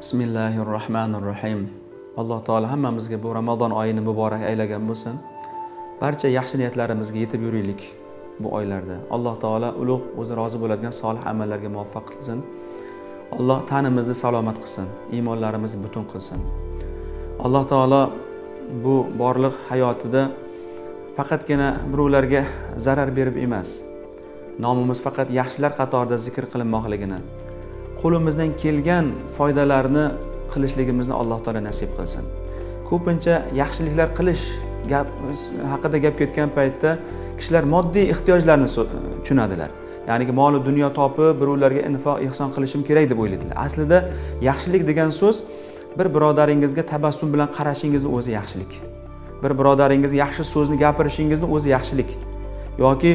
bismillahi rohmanir rohim alloh taolo hammamizga bu ramazon oyini muborak aylagan bo'lsin. Barcha yaxshi niyatlarimizga yetib yuraylik bu oylarda. Alloh taolo ulug' o'zi rozi bo'ladigan solih amallarga muvaffaq qilsin. Alloh tanimizni salomat qilsin iymonlarimizni butun qilsin. Alloh taolo bu borliq hayotida faqatgina birovlarga zarar berib emas nomimiz faqat yaxshilar qatorida zikr qilinmoqligini qo'limizdan kelgan foydalarni qilishligimizni alloh taolo nasib qilsin. Ko'pincha yaxshiliklar qilish gap haqida gap ketgan paytda kishilar moddiy ehtiyojlarni tushunadilar. Ya'niki moli dunyo topib birovlarga infoq ehson qilishim kerak deb o'ylaydilar. Aslida yaxshilik degan so'z bir birodaringizga tabassum bilan qarashingizni o'zi yaxshilik. Bir birodaringizga yaxshi so'zni gapirishingizni o'zi yaxshilik yoki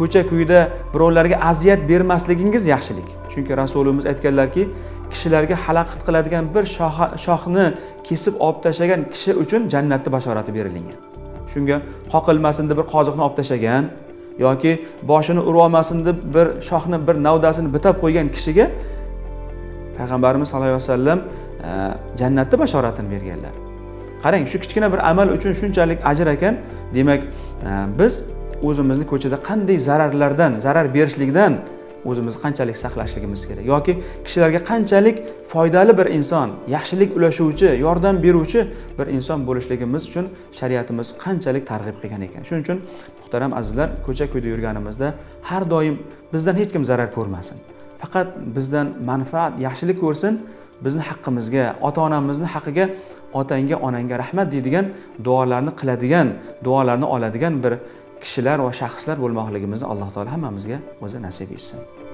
ko'cha kuyda birovlarga aziyat bermasligingiz yaxshilik. Chunki rasulimiz aytganlarki kishilarga xalaqit qiladigan bir shoxni kesib olib tashlagan kishi uchun jannatni bashorati berilgan. Shunga qoqilmasin deb bir qoziqni olib tashlagan yoki boshini urib olmasin deb bir shoxni bir navdasini bitab qo'ygan kishiga payg'ambarimiz sallallohu alayhi vasallam e, jannatni bashoratini berganlar. Qarang shu kichkina bir amal uchun shunchalik ajr ekan. Demak e, biz o'zimizni ko'chada qanday zararlardan zarar berishlikdan o'zimizni qanchalik saqlashligimiz kerak. Yoki kishilarga qanchalik foydali bir inson yaxshilik ulashuvchi yordam beruvchi bir inson bo'lishligimiz uchun shariatimiz qanchalik targ'ib qilgan ekan. Shuning uchun muhtaram azizlar ko'cha ko'yda yurganimizda har doim bizdan hech kim zarar ko'rmasin. Faqat bizdan manfaat yaxshilik ko'rsin bizni haqqimizga ota onamizni haqqiga otangga onangga rahmat deydigan duolarni qiladigan duolarni oladigan bir kishilar va shaxslar bo'lmoqligimizni alloh taolo hammamizga o'zi nasib etsin.